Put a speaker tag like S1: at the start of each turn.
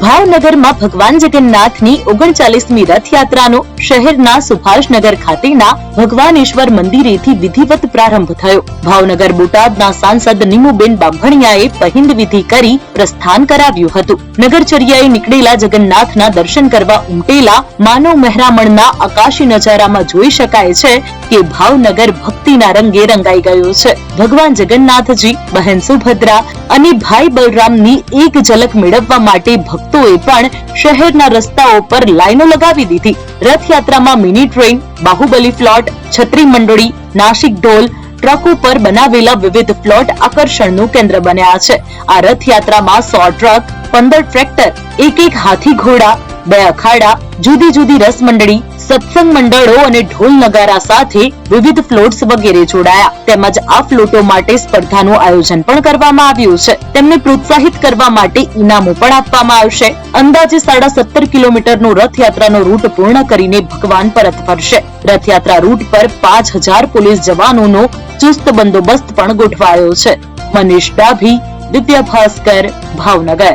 S1: ભાવનગરમાં ભગવાન જગન્નાથની ઓગણચાલીસમી રથયાત્રાનો શહેરના સુભાષનગર ખાતેના ભગવાનેશ્વર મંદિરેથી વિધિવત પ્રારંભ થયો. ભાવનગર બોટાદના સાંસદ નીમુબેન બાંભણિયાએ પહિંદ વિધિ કરી પ્રસ્થાન કરાવ્યું હતું. નગરચર્યાએ નીકળેલા જગન્નાથના દર્શન કરવા ઉમટેલા માનવ મહેરામણના આકાશી નજારામાં જોઈ શકાય છે કે ભાવનગર ભક્તિના રંગે રંગાઈ ગયું છે. ભગવાન જગન્નાથજી બહેન સુભદ્રા અને ભાઈ બલરામની એક ઝલક મેળવવા માટે ભક્તોએ પણ શહેરના રસ્તાઓ પર લાઈનો લગાવી દીધી. રથયાત્રામાં મિની ટ્રેન, બાહુબલી ફ્લોટ છત્રી મંડળી, નાસિક ઢોલ, ટ્રક ઉપર બનાવેલા વિવિધ ફ્લોટ આકર્ષણનું કેન્દ્ર બન્યા છે. આ રથયાત્રામાં સો ટ્રક, પંદર ટ્રેક્ટર એક એક હાથી ઘોડા બે અખાડા જુદી જુદી રસ મંડળી સત્સંગ મંડળો અને ઢોલ નગારા સાથે વિવિધ ફ્લોટ્સ વગેરે જોડાયા. તેમજ આ ફ્લોટો માટે સ્પર્ધાનું આયોજન પણ કરવામાં આવ્યું છે. તેમને પ્રોત્સાહિત કરવા માટે ઇનામો પણ આપવામાં આવશે. અંદાજે સાડા સત્તર કિલોમીટરનો રથયાત્રાનો રૂટ પૂર્ણ કરીને ભગવાન પરત ફરશે. રથયાત્રા રૂટ પર પાંચ હજાર પોલીસ જવાનોનો ચુસ્ત બંદોબસ્ત પણ ગોઠવાયો છે. Manish Dabhi દિત્ય Bhaskar, Bhavnagar.